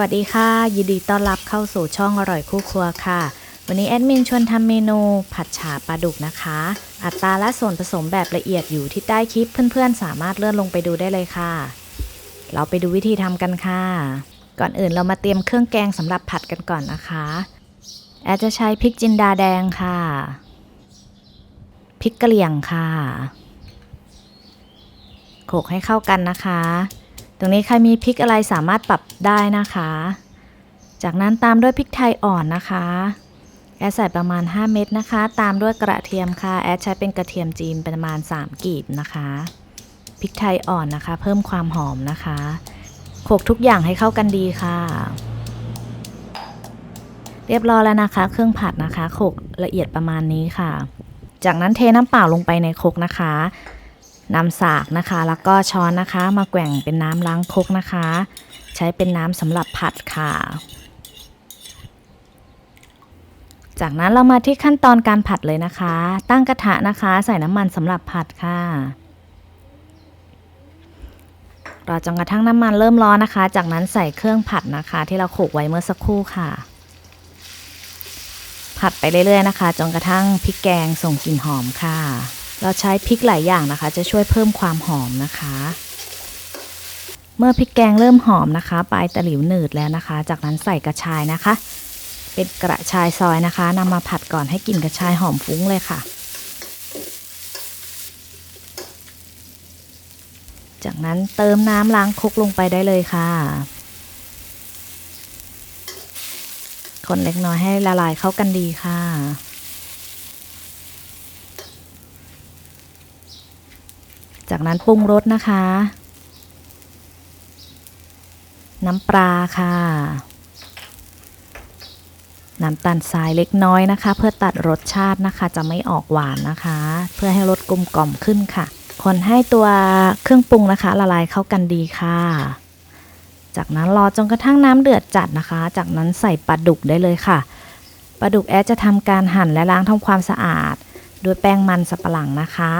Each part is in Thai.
วัสดีค่ะ ยินดีต้อนรับเข้าสู่ช่องอร่อยคู่ครัวค่ะ วันนี้แอดมินชวนทำเมนูผัดฉาปลาดุกนะคะ อัตราและส่วนผสมแบบละเอียดอยู่ที่ใต้คลิปเพื่อนๆ สามารถเลื่อนลงไปดูได้เลยค่ะ เราไปดูวิธีทำกันค่ะ ก่อนอื่นเรามาเตรียมเครื่องแกงสำหรับผัดกันก่อนนะคะ แอดจะใช้พริกจินดาแดงค่ะพริกกะเหรี่ยงค่ะโขลกให้เข้ากันนะคะ ตรงนี้ใครมีพริกอะไรสามารถปรับได้นะคะ จากนั้นตามด้วยพริกไทยอ่อนนะคะแอดใส่ประมาณ 5 เม็ดนะคะ ตามด้วยกระเทียมค่ะ แอดใช้เป็นกระเทียมจีนประมาณ 3กีบนะคะพริกไทยอ่อนนะคะ เพิ่มความหอมนะคะโขลกทุกอย่างให้เข้ากันดีค่ะ เรียบร้อยแล้วนะคะ เครื่องผัดนะคะโขลกละเอียดประมาณนี้ค่ะ จากนั้นเทน้ำเปล่าลงไปในครกนะคะ นำสากนะคะ แล้วก็ช้อนนะคะ มาแกว่งเป็นน้ำล้างคกนะคะ ใช้เป็นน้ำสำหรับผัดค่ะ จากนั้นเรามาที่ขั้นตอนการผัดเลยนะคะ ตั้งกระทะนะคะ ใส่น้ำมันสำหรับผัดค่ะรอจนกระทั่งน้ำมันเริ่มร้อนนะคะ จากนั้นใส่เครื่องผัดนะคะ ที่เราโขลกไว้เมื่อสักครู่ค่ะ ผัดไปเรื่อยๆนะคะจนกระทั่งพริกแกงส่งกลิ่นหอมค่ะ เราใช้พริกหลายอย่างนะคะ จะช่วยเพิ่มความหอมนะคะ เมื่อพริกแกงเริ่มหอมนะคะ ปลายตะหลิวหนืดแล้วนะคะ จากนั้นใส่กระชายนะคะ เป็นกระชายซอยนะคะนำมาผัดก่อนให้กลิ่นกระชายหอมฟุ้งเลยค่ะ จากนั้นเติมน้ำล้างครกลงไปได้เลยค่ะคนเล็กน้อยให้ละลายเข้ากันดีค่ะ จากนั้นปรุงรสนะคะ น้ำปลาค่ะ น้ำตาลทรายเล็กน้อยนะคะ เพื่อตัดรสชาตินะคะ จะไม่ออกหวานนะคะ เพื่อให้รสกลมกล่อมขึ้นค่ะ คนให้ตัวเครื่องปรุงนะคะ ละลายเข้ากันดีค่ะ จากนั้นรอจนกระทั่งน้ำเดือดจัดนะคะ จากนั้นใส่ปลาดุกได้เลยค่ะปลาดุกแอดจะทำการหั่นและล้างทำความสะอาด ด้วยแป้งมันสับปะหลังนะคะ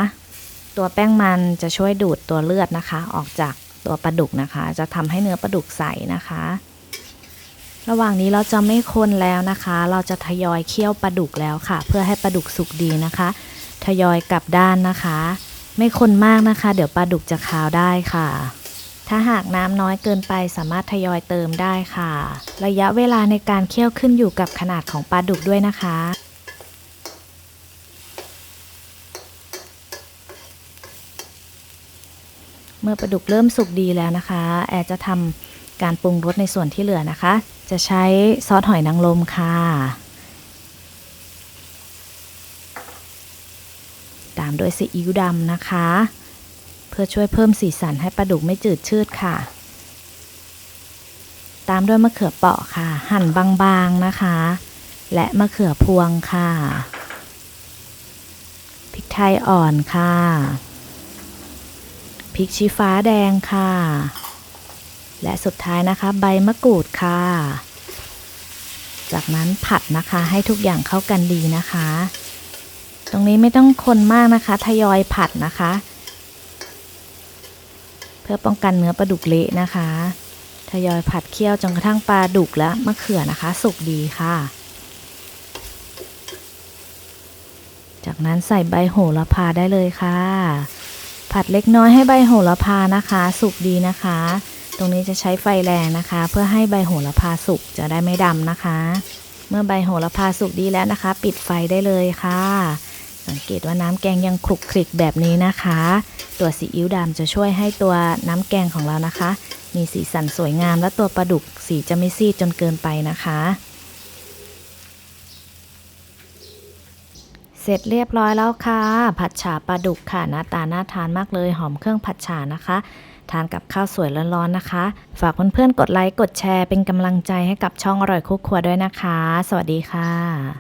ตัวแป้งมันจะช่วยดูดตัวเลือดนะคะ ออกจากตัวปลาดุกนะคะ จะทำให้เนื้อปลาดุกใสนะคะ ระหว่างนี้เราจะไม่คนแล้วนะคะ เราจะทยอยเคี่ยวปลาดุกแล้วค่ะ เพื่อให้ปลาดุกสุกดีนะคะ ทยอยกลับด้านนะคะ ไม่คนมากนะคะ เดี๋ยวปลาดุกจะคาวได้ค่ะถ้าหากน้ำน้อยเกินไปสามารถทยอยเติมได้ค่ะ ระยะเวลาในการเคี่ยวขึ้นอยู่กับขนาดของปลาดุกด้วยนะคะ เมื่อปลาดุกเริ่มสุกดีแล้วนะคะ แอร์จะทำการปรุงรสในส่วนที่เหลือนะคะ จะใช้ซอสหอยนางรมค่ะ ตามด้วยซีอิ๊วดำนะคะ เพื่อช่วยเพิ่มสีสันให้ปลาดุกไม่จืดชืดค่ะ ตามด้วยมะเขือเปราะค่ะ หั่นบางๆนะคะ และมะเขือพวงค่ะ พริกไทยอ่อนค่ะ พริกชี้ฟ้าแดงค่ะ และสุดท้ายนะคะ ใบมะกรูดค่ะ จากนั้นผัดนะคะให้ทุกอย่างเข้ากันดีนะคะ ตรงนี้ไม่ต้องคนมากนะคะ ทยอยผัดนะคะ เพื่อป้องกันเนื้อปลาดุกเละนะคะ ทยอยผัดเคี่ยวจนกระทั่งปลาดุกและมะเขือนะคะ สุกดีค่ะจากนั้นใส่ใบโหระพาได้เลยค่ะ ผัดเล็กน้อยให้ใบโหระพานะคะ สุกดีนะคะ ตรงนี้จะใช้ไฟแรงนะคะ เพื่อให้ใบโหระพาสุกจะได้ไม่ดำนะคะ เมื่อใบโหระพาสุกดีแล้วนะคะ ปิดไฟได้เลยค่ะ สังเกตว่าน้ำแกงยังคลุกคลิกแบบนี้นะคะ ตัวซีอิ๊วดำจะช่วยให้ตัวน้ำแกงของเรานะคะ มีสีสันสวยงามและตัวปลาดุกสีจะไม่ซีดจนเกินไปนะคะ เสร็จเรียบร้อยแล้วค่ะ ผัดฉาปลาดุกค่ะหน้าตาน่าทานมากเลยหอมเครื่องผัดฉานะคะ ทานกับข้าวสวยร้อนๆนะคะ ฝากเพื่อนๆกดไลค์กดแชร์เป็นกำลังใจให้กับช่องอร่อยคุกครัวด้วยนะคะ สวัสดีค่ะ